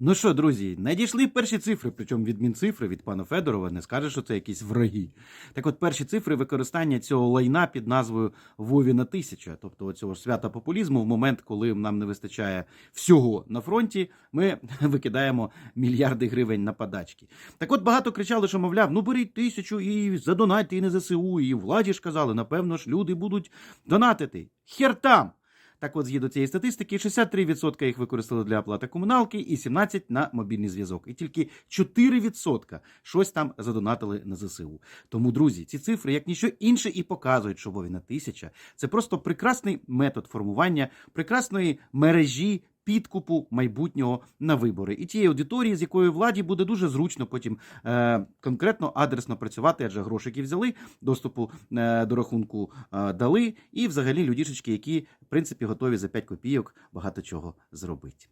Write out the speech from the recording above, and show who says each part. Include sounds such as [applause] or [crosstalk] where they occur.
Speaker 1: Ну що, друзі, надійшли перші цифри, причому від Мінцифри, від пана Федорова, не скаже, що це якісь враги. Так от, перші цифри використання цього лайна під назвою Вовіна тисяча, тобто цього свята популізму, в момент, коли нам не вистачає всього на фронті, ми [laughs] викидаємо мільярди гривень на подачки. Так от багато кричали, що мовляв, ну беріть тисячу і задонайте і на ЗСУ, і владі ж казали, напевно ж, люди будуть донатити. Хер там! Так от, згідно цієї статистики, 63% їх використали для оплати комуналки і 17% на мобільний зв'язок. І тільки 4% щось там задонатили на ЗСУ. Тому, друзі, ці цифри, як ніщо інше, і показують, що Вовіна тисяча це просто прекрасний метод формування прекрасної мережі. Підкупу майбутнього на вибори і тієї аудиторії, з якою владі буде дуже зручно потім е, конкретно адресно працювати, адже грошики взяли, доступу е, до рахунку е, дали, і взагалі людішечки, які в принципі готові за 5 копійок багато чого зробити.